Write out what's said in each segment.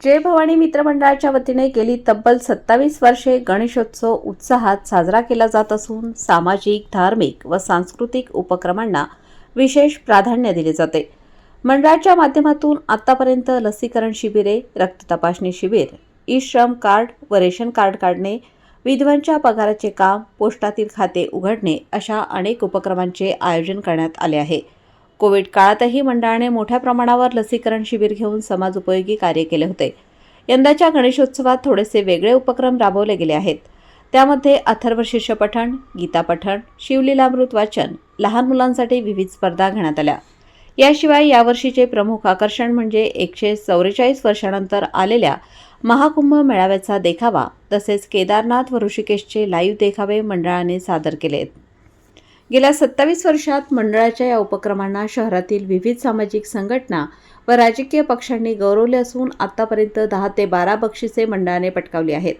जय भवानी मित्रमंडळाच्या वतीने गेली तब्बल सत्तावीस वर्षे गणेशोत्सव उत्साहात साजरा केला जात असून सामाजिक धार्मिक व सांस्कृतिक उपक्रमांना विशेष प्राधान्य दिले जाते. मंडळाच्या माध्यमातून आतापर्यंत लसीकरण शिबिरे रक्त तपासणी शिबिर ई श्रम कार्ड व रेशन कार्ड काढणे विधवांच्या पगाराचे काम पोस्टातील खाते उघडणे अशा अनेक उपक्रमांचे आयोजन करण्यात आले आहे. कोविड काळातही मंडळाने मोठ्या प्रमाणावर लसीकरण शिबिर घेऊन समाजोपयोगी कार्य केले होते. यंदाच्या गणेशोत्सवात थोडेसे वेगळे उपक्रम राबवले गेले आहेत. त्यामध्ये अथर्व शिष्यपठण पठण गीता पठण शिवलीलामृत वाचन लहान मुलांसाठी विविध स्पर्धा घेण्यात आल्या. याशिवाय यावर्षीचे प्रमुख आकर्षण म्हणजे एकशे चौवेचाळीस वर्षानंतर आलेल्या महाकुंभ मेळाव्याचा देखावा तसेच केदारनाथ व ऋषिकेशचे लाईव्ह देखावे मंडळाने सादर केले आहेत गेल्या सत्तावीस वर्षात मंडळाच्या या उपक्रमांना शहरातील विविध सामाजिक संघटना व राजकीय पक्षांनी गौरवले असून आतापर्यंत दहा ते बारा बक्षिसे मंडळाने पटकावली आहेत.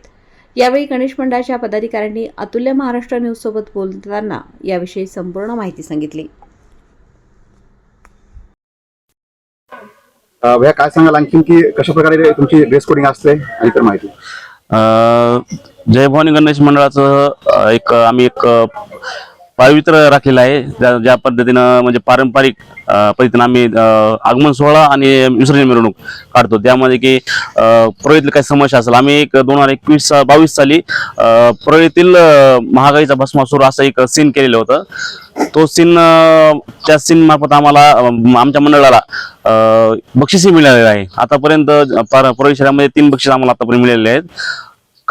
यावेळी गणेश मंडळाच्या पदाधिकाऱ्यांनी अतुल्य महाराष्ट्र न्यूजसोबत बोलताना याविषयी संपूर्ण माहिती सांगितली. अ, भैया काय सांगाल? आणखीन की कशा प्रकारे तुमची ड्रेस कोडिंग असते आणि तर माहिती? अ, जय भवानी गणेश मंडळाचं एक आम्ही एक पावित्र्य राखलेलं आहे. ज्या ज्या पद्धतीनं म्हणजे पारंपरिक पद्धतीनं आम्ही आगमन सोहळा आणि विसर्जन मिरवणूक काढतो. त्यामध्ये की अ, काही समस्या असेल आम्ही एक दोन हजार एकवीस बावीस साली अ, महागाईचा भस्मासूर असं एक सीन केलेलं होतं. तो सीन त्या सीन मार्फत आम्हाला आमच्या मंडळाला बक्षीसही मिळालेलं आहे. आतापर्यंत पर- प्रवेश शहरामध्ये तीन बक्षीस आम्हाला आतापर्यंत मिळालेले आहेत.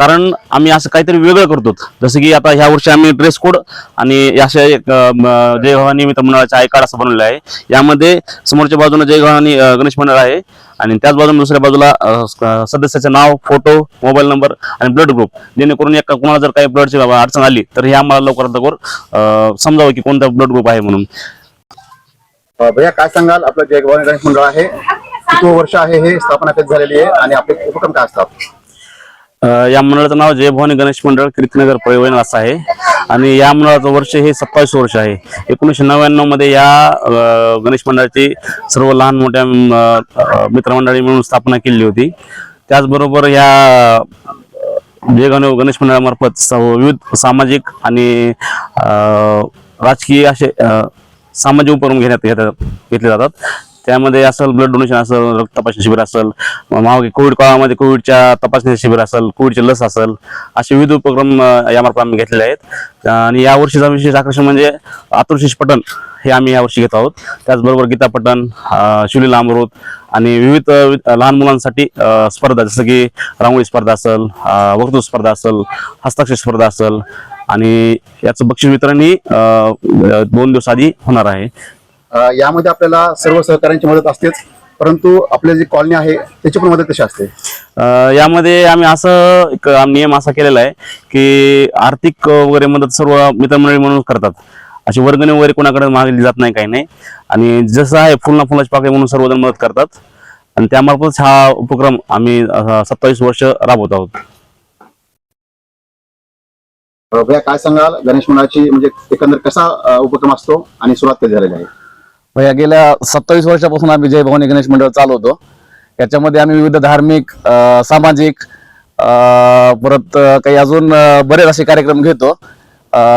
कारण आम्ही असं काहीतरी वेगळं करतो जसं की आता ह्या वर्षी आम्ही ड्रेस कोड आणि अशा एक जयभवानी जय भवानी मित्र मंडळाचा आय कार्ड असं बनवलेलं आहे. यामध्ये समोरच्या बाजूने जय भवानी गणेश मंडळ आहे आणि त्याच बाजूने दुसऱ्या बाजूला सदस्याचं नाव फोटो मोबाईल नंबर आणि ब्लड ग्रुप जेणेकरून एका कोणाला जर काही ब्लडची अडचण आली तर हे आम्हाला लवकरात लवकर समजावं की कोणता ब्लड ग्रुप आहे म्हणून. भैया काय सांगाल? आपलं जय भवानी गणेश मंडळ आहे. किती वर्ष आहे हे स्थापना कधी झालेली आहे आणि आपले उपक्रम काय असतात? या मंडळाचं नाव जय भवानी गणेश मंडळ कीर्तीनगर परिवहन असं आहे. आणि या मंडळाचं वर्ष हे सत्तावीस वर्ष आहे. एकोणीसशे नव्याण्णवमध्ये या गणेश मंडळाची सर्व लहान मोठ्या मित्रमंडळी मिळून स्थापना केली होती. त्याचबरोबर या जय गणेश मंडळामार्फत विविध सामाजिक आणि राजकीय असे सामाजिक उपक्रम घेण्यात घेतात घेतले जातात. त्यामध्ये असेल ब्लड डोनेशन असेल रक्त तपासणी शिबिर असेल मागे कोविड काळामध्ये कोविडच्या तपासणी शिबिर असेल कोविडची लस असेल असे विविध उपक्रम यामार्फत आम्ही घेतलेले आहेत. आणि या वर्षीचा विशेष आकर्षण म्हणजे आतुरशीष पठण हे आम्ही यावर्षी घेत आहोत. त्याचबरोबर गीता पठण शिवलीला अमृत आणि विविध लहान मुलांसाठी स्पर्धा जसं की रांगोळी स्पर्धा असेल वक्तृत्व स्पर्धा असेल हस्ताक्षर स्पर्धा असेल आणि याचं बक्षीस वितरण ही दोन दिवस आधी होणार आहे. यामध्ये आपल्याला सर्व सहकार्यांची मदत असतेच परंतु आपली जी कॉलनी आहे त्याची पण मदत कशी असते. यामध्ये आम्ही असं एक नियम असा केलेला आहे की आर्थिक वगैरे मदत सर्व मित्रमंडळी म्हणून करतात. अशी वर्गणी वगैरे कोणाकडे मागली जात नाही काही नाही. आणि जसं आहे फुलना फुलाची पाकळी म्हणून सर्वजण मदत करतात. आणि त्यामार्फत हा उपक्रम आम्ही सत्तावीस वर्ष राबवत आहोत. काय सांगाल? गणेश मंडळाची म्हणजे एकंदर कसा उपक्रम असतो आणि सुरुवात कधी झालेली आहे? भैया गेल्या सत्तावीस वर्षापासून आम्ही जय भवानी गणेश मंडळ चालवतो याच्यामध्ये आम्ही विविध धार्मिक सामाजिक परत काही अजून बरेच असे कार्यक्रम घेतो.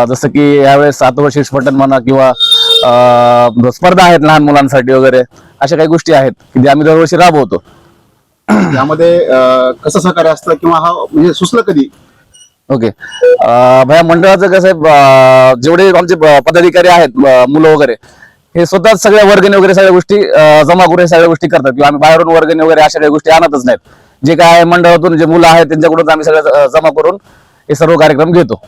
जसं की यावेळेस सात वर्ष स्फटन म्हणा किंवा स्पर्धा आहेत लहान मुलांसाठी वगैरे अशा काही गोष्टी आहेत की जे आम्ही दरवर्षी राबवतो. यामध्ये कसं सहकार्य असतं किंवा हा म्हणजे सुचलं कधी? ओके. भैया मंडळाचं कसं आहे जेवढे आमचे पदाधिकारी आहेत मुलं वगैरे हे स्वतःच सगळ्या वर्गणी वगैरे सगळ्या गोष्टी जमा करून सगळ्या गोष्टी करतात. किंवा आम्ही बाहेरून वर्गणी वगैरे अशा काही गोष्टी आणतच नाहीत. जे काय मंडळातून जे मुलं आहेत त्यांच्याकडून आम्ही सगळं जमा करून हे सर्व कार्यक्रम घेतो.